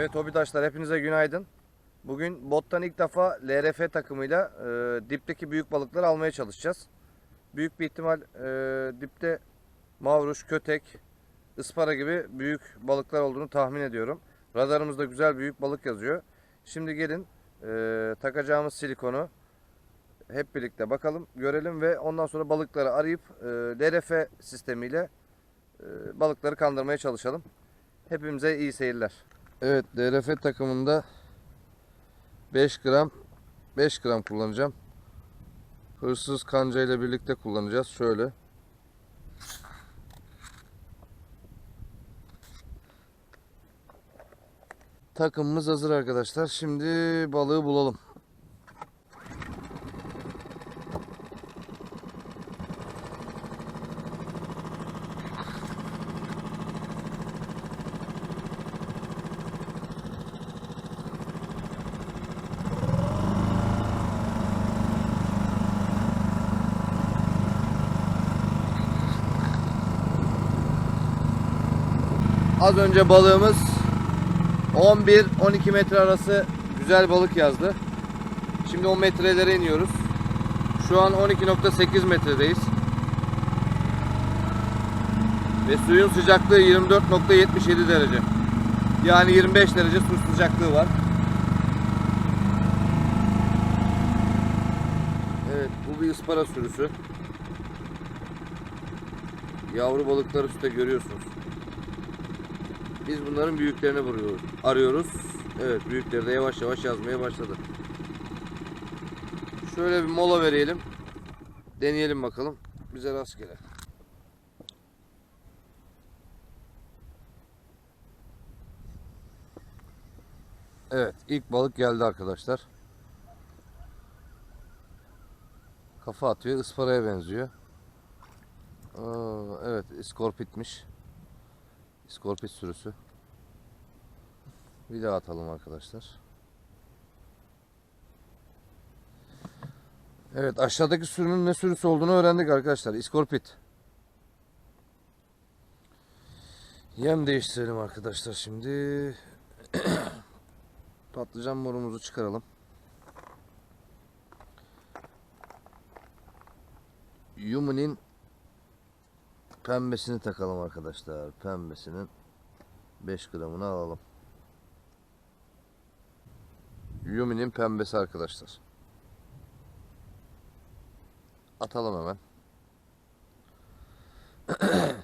Evet Hobidaşlar hepinize günaydın. Bugün bottan ilk defa LRF takımıyla e, dipteki büyük balıkları almaya çalışacağız. Büyük bir ihtimal e, dipte mavruş, kötek, ıspara gibi büyük balıklar olduğunu tahmin ediyorum. Radarımızda güzel büyük balık yazıyor. Şimdi gelin e, takacağımız silikonu hep birlikte bakalım, görelim ve ondan sonra balıkları arayıp e, LRF sistemiyle e, balıkları kandırmaya çalışalım. Hepimize iyi seyirler. Evet DRF takımında 5 gram 5 gram kullanacağım. Hırsız kanca ile birlikte kullanacağız. Şöyle. Takımımız hazır arkadaşlar. Şimdi balığı bulalım. Az önce balığımız 11-12 metre arası güzel balık yazdı. Şimdi 10 metrelere iniyoruz. Şu an 12.8 metredeyiz. Ve suyun sıcaklığı 24.77 derece. Yani 25 derece su sıcaklığı var. Evet bu bir ıspara sürüsü. Yavru balıklar üstte görüyorsunuz. Biz bunların büyüklerini vuruyoruz, arıyoruz. Evet büyükleri de yavaş yavaş yazmaya başladı. Şöyle bir mola verelim. Deneyelim bakalım. Bize rastgele. Evet ilk balık geldi arkadaşlar. Kafa atıyor ısparaya benziyor. Aa, evet iskorpitmiş. İskorpit sürüsü. Bir daha atalım arkadaşlar. Evet aşağıdaki sürünün ne sürüsü olduğunu öğrendik arkadaşlar. İskorpit. Yem değiştirelim arkadaşlar şimdi. Patlıcan morumuzu çıkaralım. Yumi'nin pembesini takalım arkadaşlar. Pembesinin 5 gramını alalım. Yumi'nin pembesi arkadaşlar. Atalım hemen.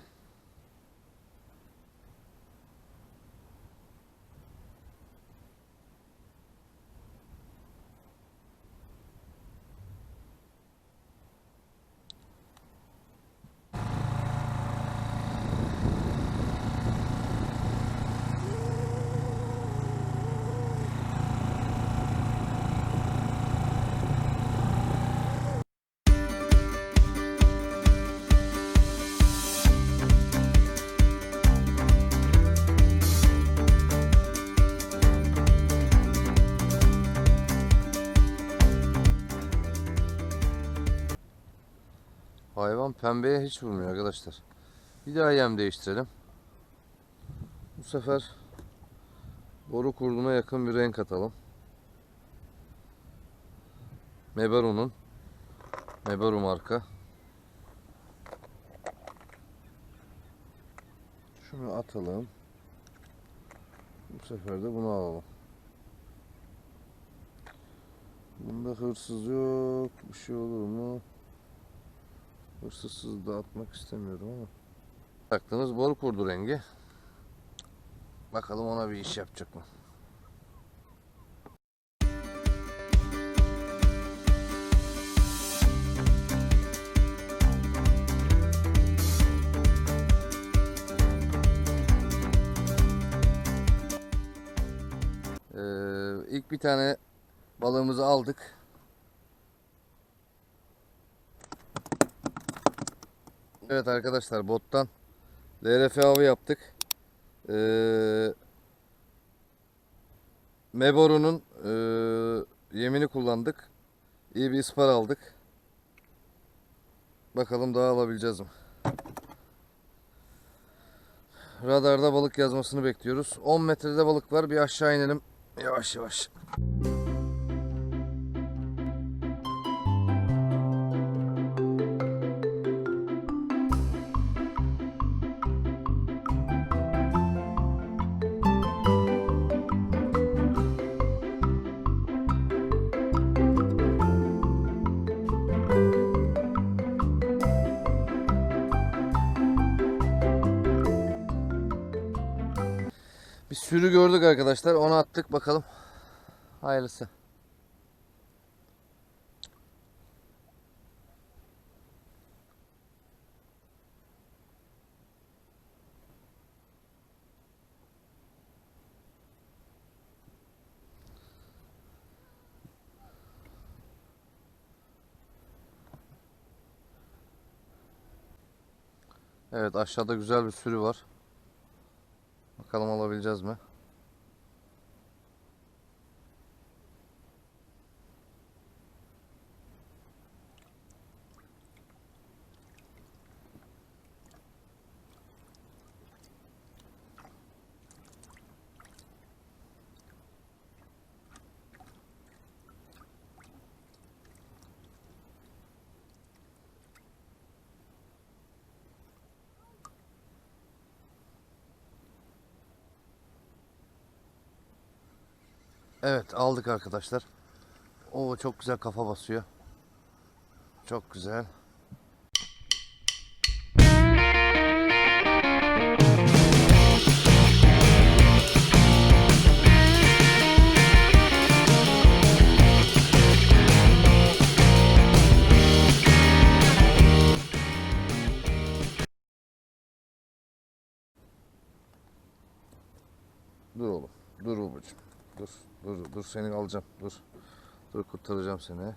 Hayvan pembeye hiç vurmuyor arkadaşlar. Bir daha yem değiştirelim. Bu sefer boru kurduna yakın bir renk atalım. Mebaru'nun Mebaru marka. Şunu atalım. Bu sefer de bunu alalım. Bunda hırsız yok. Bir şey olur mu? Hırsızsız dağıtmak istemiyorum ama. Taktığımız bor kurdu rengi. Bakalım ona bir iş yapacak mı? Ee, ilk bir tane balığımızı aldık. Evet arkadaşlar bottan LRF avı yaptık. Ee, Meboru'nun e, yemini kullandık. İyi bir ispar aldık. Bakalım daha alabileceğiz mi? radarda balık yazmasını bekliyoruz. 10 metrede balık var. Bir aşağı inelim. Yavaş yavaş. Bir sürü gördük arkadaşlar. Onu attık bakalım. Hayırlısı. Evet aşağıda güzel bir sürü var. Bakalım alabileceğiz mi? Evet aldık arkadaşlar. O çok güzel kafa basıyor. Çok güzel. Dur oğlum. Dur babacığım. Dur. Dur. Dur seni alacağım. Dur. Dur kurtaracağım seni.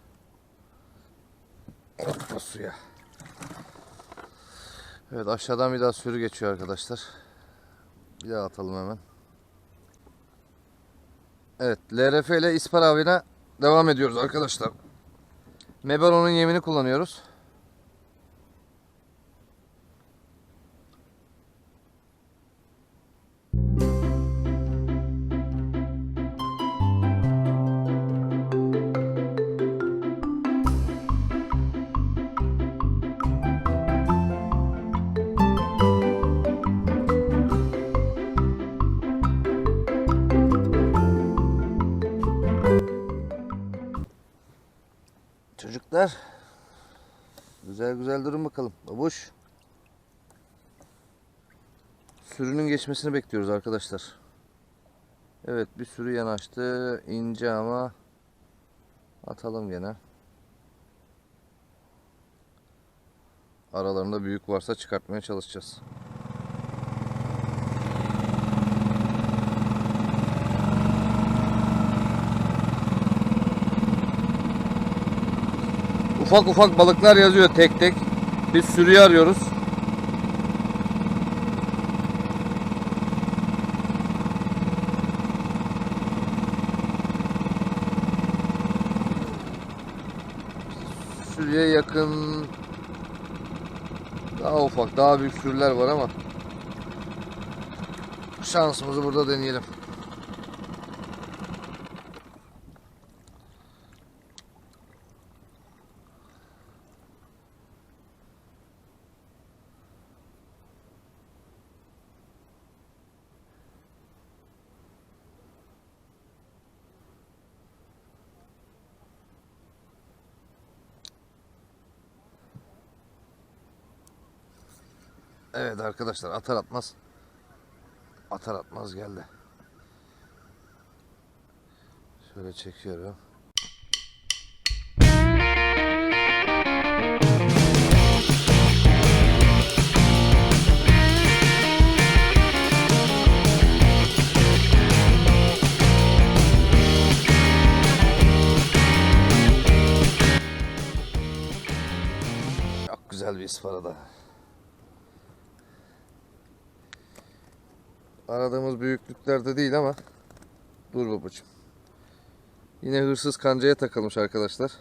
Atla suya. Evet aşağıdan bir daha sürü geçiyor arkadaşlar. Bir daha atalım hemen. Evet LRF ile İspar avına devam ediyoruz arkadaşlar. Mebaron'un yemini kullanıyoruz. Çocuklar güzel güzel durun bakalım. Babuş. Sürünün geçmesini bekliyoruz arkadaşlar. Evet bir sürü yanaştı. ince ama atalım gene. Aralarında büyük varsa çıkartmaya çalışacağız. Ufak ufak balıklar yazıyor tek tek. Biz sürüyü arıyoruz. Sürüye yakın daha ufak, daha büyük sürüler var ama şansımızı burada deneyelim. Evet arkadaşlar atar atmaz atar atmaz geldi. Şöyle çekiyorum. Çok güzel bir ısparada. aradığımız büyüklüklerde değil ama dur babacığım. Yine hırsız kancaya takılmış arkadaşlar.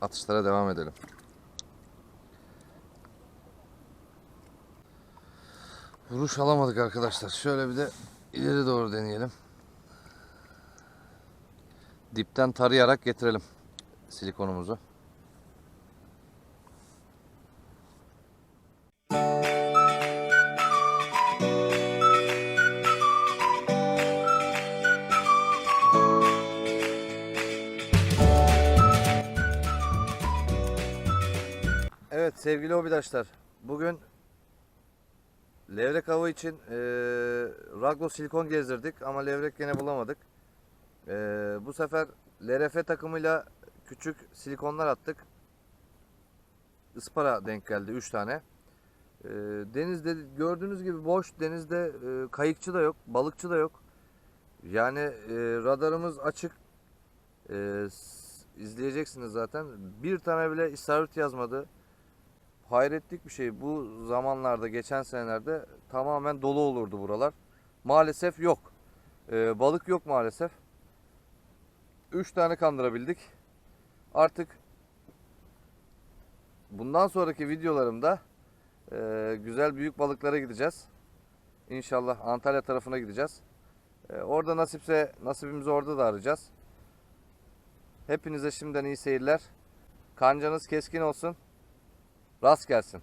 Atışlara devam edelim. Vuruş alamadık arkadaşlar. Şöyle bir de ileri doğru deneyelim. Dipten tarayarak getirelim silikonumuzu. Sevgili hobidaşlar. Bugün levrek avı için eee Raglo silikon gezdirdik ama levrek gene bulamadık. Eee, bu sefer LRF takımıyla küçük silikonlar attık. Ispara denk geldi 3 tane. Eee, denizde gördüğünüz gibi boş. Denizde eee, kayıkçı da yok, balıkçı da yok. Yani eee, radarımız açık. S- izleyeceksiniz zaten. Bir tane bile isabet yazmadı hayretlik bir şey. Bu zamanlarda geçen senelerde tamamen dolu olurdu buralar. Maalesef yok. Ee, balık yok maalesef. 3 tane kandırabildik. Artık bundan sonraki videolarımda e, güzel büyük balıklara gideceğiz. İnşallah Antalya tarafına gideceğiz. E, orada nasipse nasibimizi orada da arayacağız. Hepinize şimdiden iyi seyirler. Kancanız keskin olsun. Rast gelsin.